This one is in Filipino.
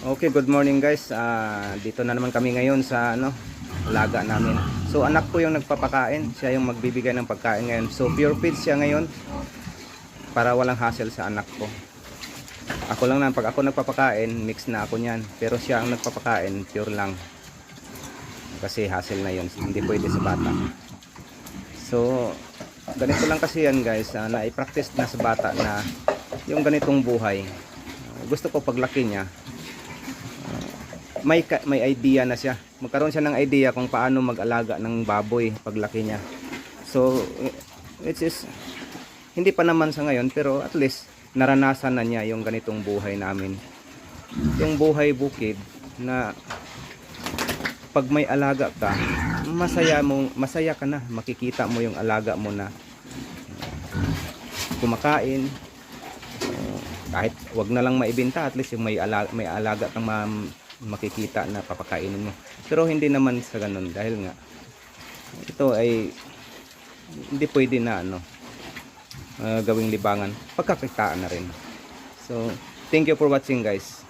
Okay, good morning guys. Ah, dito na naman kami ngayon sa ano, alaga namin. So anak ko yung nagpapakain, siya yung magbibigay ng pagkain ngayon. So pure feed siya ngayon para walang hassle sa anak ko. Ako lang na pag ako nagpapakain, mix na ako niyan. Pero siya ang nagpapakain, pure lang. Kasi hassle na 'yon, hindi pwede sa bata. So ganito lang kasi yan guys, uh, na-practice na sa bata na yung ganitong buhay. Ah, gusto ko paglaki niya, may may idea na siya. Magkaroon siya ng idea kung paano mag-alaga ng baboy paglaki niya. So which is hindi pa naman sa ngayon pero at least naranasan na niya yung ganitong buhay namin. Yung buhay bukid na pag may alaga ka, masaya mo, masaya ka na, makikita mo yung alaga mo na kumakain. Kahit wag na lang maibenta, at least yung may alaga, may alaga kang ma- makikita na papakainin mo. Pero hindi naman sa ganun dahil nga ito ay hindi pwede na ano uh, gawing libangan pagkakitaan na rin. So, thank you for watching guys.